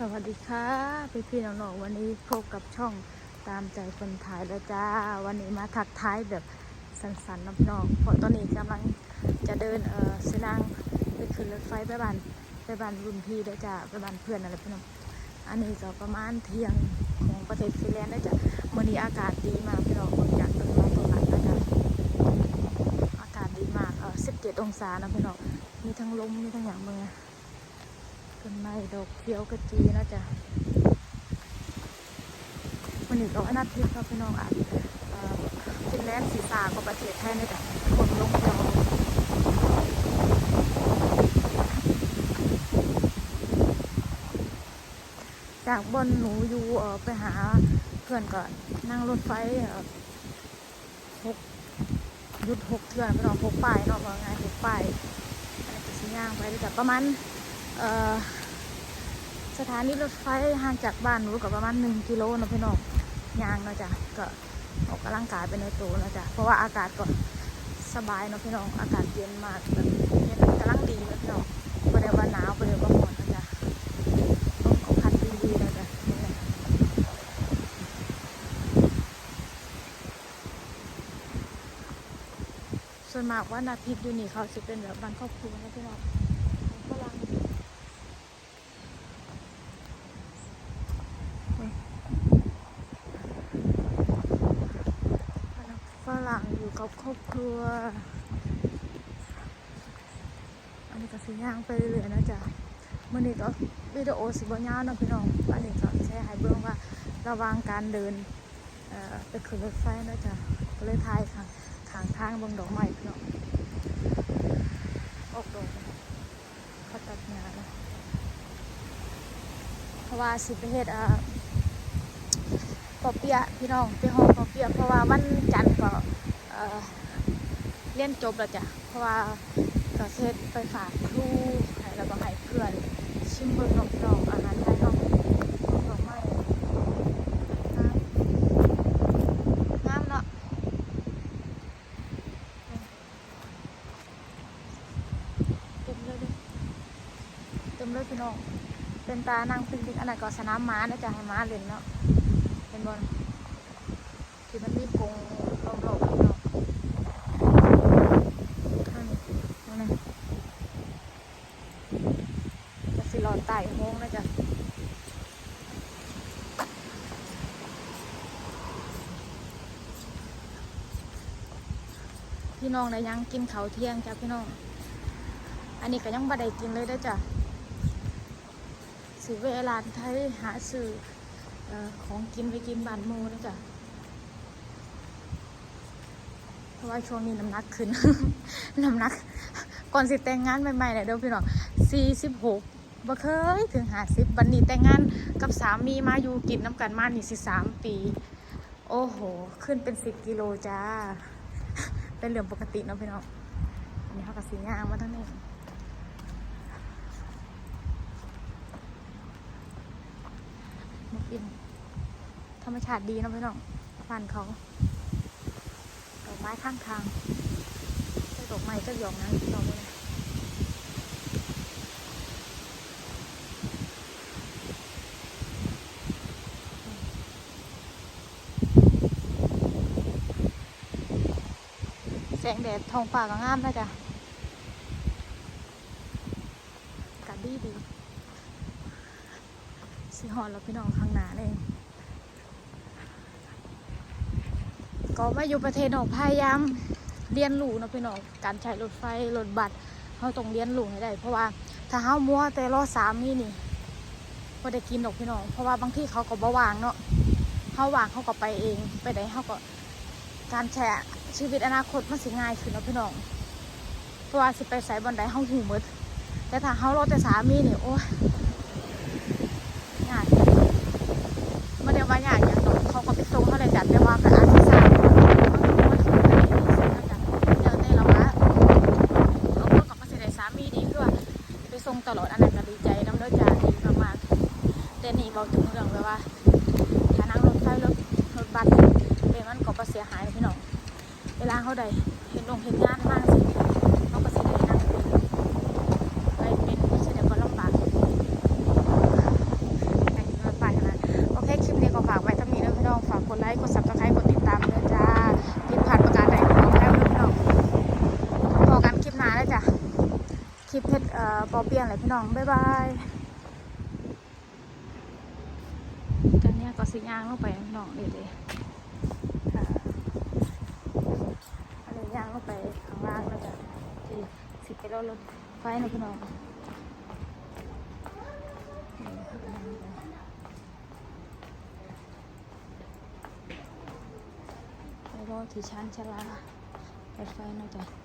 สวัสดีค่ะพี่พี่ๆน้องๆวันนี้พบกับช่องตามใจคนถ่ายแล้วจ้า วันนี้มาทักท้ายแบบสั้นๆน้ำน้องเพราะตอนนี้กำลังจะเดินเออเสนางไปขึ้นรถไฟไปบ้านไปบ้านรุ่นพี่แล้วจ้าไปบ้านเพื่อนอะไรพี่น้องอันนี้ก็ประมาณเที่ยงของประเทศฟินแลนด์แล้วจ้ะวันนี้อากาศดีมากพี่น้องคนจากต้นไม้ต้นไม้แล้วจ้ะอากาศดีมากเออ17 องศานะพี่น้องมีทั้งลมมีทั้งอย่างเมือง ต้นไม้ดอกเขียวกระจีนะจ๊ะวันนี้ก็วันอาทิตย์ครับพี่น้องอะเอ่อฟินแลนด์สีสากว่าประเทศไทยนะจ๊ะคนลงเดียวจากบนหนูอยู่ออไปหาเพื่อนก่อนนั่งรถไฟหกหยุดหกเทื่อนพี่น้องหกป้ายเนาะว่าไงหกป้ายอันนี้ก็สิย่างไปเลยจ้ะประมาณ สถานีรถไฟห่างจากบ้านหนูก็ประมาณหนึ่งกิโลนะพี่น้องยางเนาะจ้ะก็ออกกำลังกายไปในตัวเนาะจ้ะเพราะว่าอากาศก็สบายเนาะพี่น้องอากาศเย็นมากแบบเย็นกำลังดีเนาะพี่น้องไม่ได้ว่าหนาวไม่ได้ว่าร้อนนาะจ้ะต้องเอาคันดีๆนาะจ้ะนี่ะส่วนมากว่านาทิตย์อยู่นี่เขาจะเป็นแบบบ้านครอบครัวนะพี่น้องฝรั่ง ฝรั่งอยู่ กับครอบครัว อันนี้ก็สิย่างไปเรื่อยๆนะจ๊ะมื่อนี้ก็วิดีโอสิบยาวเนาะพี่น้องอันนี้ก็แชร์ให้เบิ่งว่าระว่างการเดินเอ่อไปขึ้นรถไฟนะจ๊ะก็เลยถ่ายข้างข้างทางบิ่งดอกไม้พี่น้องออกดอกเขาตัดงานนะเพราะว่าสิไปเฮ็ดอ่าปอเปียพี่น้องไปห้องปอเปียเพราะว่าวันจันทร์ก็เอ่อ เรียนจบแล้วจ้ะ เพราะว่าก็เซตไปฝากครูแล้วก็ให้เพื่อน ชิมเบิ่งนกดอกอาหารไทยเนาะดอกไม้งามงามเนาะเต็มเลยเด้อเต็มเลยพี่น้องเป็นตานั่งปิกนิอันนั้นก็สนามม้านะจ๊ะให้ม้าเล่นเนาะเป็นบอลที่มันมีกงรอบๆพี่น้องข้างนี้นั่นนะจะสิหลอดไต่โมงนะจ๊ะ พี่น้องได้ยังกินข้าวเที่ยงจ้ะพี่น้อง อันนี้ก็ยังบ่ได้กินเลยได้จ้ะสิเวลานไทยหาซื้อเอ่อของกินไปกินบานมูนะจ๊ะเพราะว่าช่วงนี้น้ำหนักขึ้น น้ำหนัก ก่อนสิแต่งงานใหม่ๆเนี่ยเดี๋ยวพี่น้องสี่สิบหกบ่เคยถึงห้าสิบวันนี้แต่งงานกับสามีมาอยู่กินน้ำกันมานี่สิสามปี โอ้โห ขึ้นเป็นสิบกิโลจ้า เป็นเรื่องปกติเนาะพี่น้องอันนี้เขากับสีงามมาทั้งนี้มากินธรรมชาติดีนะพี่น้องฟันเขาดอกไม้ข้างทางดอกไม้ก็หยองนะดอกเลยแสงแดดทองฟ้าก็งามนะจ๊ะกาศดีดีสีหอนแล้วพี่น้องข้างหน้าเองก็มาอยู่ประเทศนอกพยายามเรียนรู้นะพี่น้องการใช้รถไฟรถบัสเขาต้องเรียนรู้ให้ได้ เพราะว่าถ้าเฮามัวแต่รอสามีนี่ก็ได้กินดอกพี่น้องเพราะว่าบางที่เขาก็บ่วางเนาะเขาวางเขาก็ไปเองไปไหนเขาก็ การแชร์ชีวิตอนาคตมันสิง่ายขึ้นเนาะพี่น้อง เพราะว่าสิไปใส่บนใดเขาหูหมดแต่ถ้าเขารอแต่สามีนี่โอ้ยยากไม่ได้ว่ายากอย่างหรอกเขาก็ไปส่งเขาเลยจัดแต่ว่าก็อาจจะสร้างเดี๋ยวในเราว่าเอาคนกับมาเสียสามีดีคือว่าไปส่งตลอดอันนั้นก็ดีใจน้ำเลือดจาดีมากๆแต่นี่บอกถึงเรื่องเลยว่า เฮาได้เห็นองค์เห็นงานมากสิเฮาก็สิได้นั่ไปเป็นไม่ใช่เลยก็ลำบากไปนาโอเคคลิปนี้ก็ฝากไว้ทั้งนี้นะพี่น้องฝากกดไลค์กดซับสไครต์กดติดตามด้วยจ้าผิดพาดประการใดขอแพ้พี่น้องพอกันคลิปน้าแล้วจ้ะคลิปเพชรปอเปียงเลยพี่น้องบ๊ายบายตอนนี้ก็สิย่างลงไปพี่น้องเด็ดเลย ข้าไปข้างล่างแล้วจ้ะที่สิไปรอรถไฟนะพี่น้องไปรอที่ชานชาลารถไฟนะจ๊ะ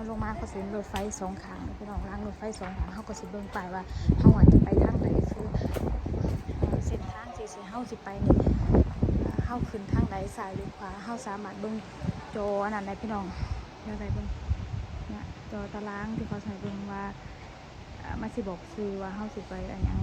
าลงมาก็สิรถไฟสองขางพี่น้องล้างรถไฟสองขางเขาก็สิเบิ่งไปว่าเขาอาจจะไปทางไหนคือเส้นทางที่สิเฮาสิไปนี่เอ่อเฮาขึ้นทางไหนซ้ายหรือขวาเฮาสามารถเบิ่งจออันนั้นได้พี่น้องเดี๋ยวได้เบิ่งเนี่ยจอตารางที่เขาใส่เบิ่งว่ามันสิบอกซื้อว่าเฮาสิไปอันยัง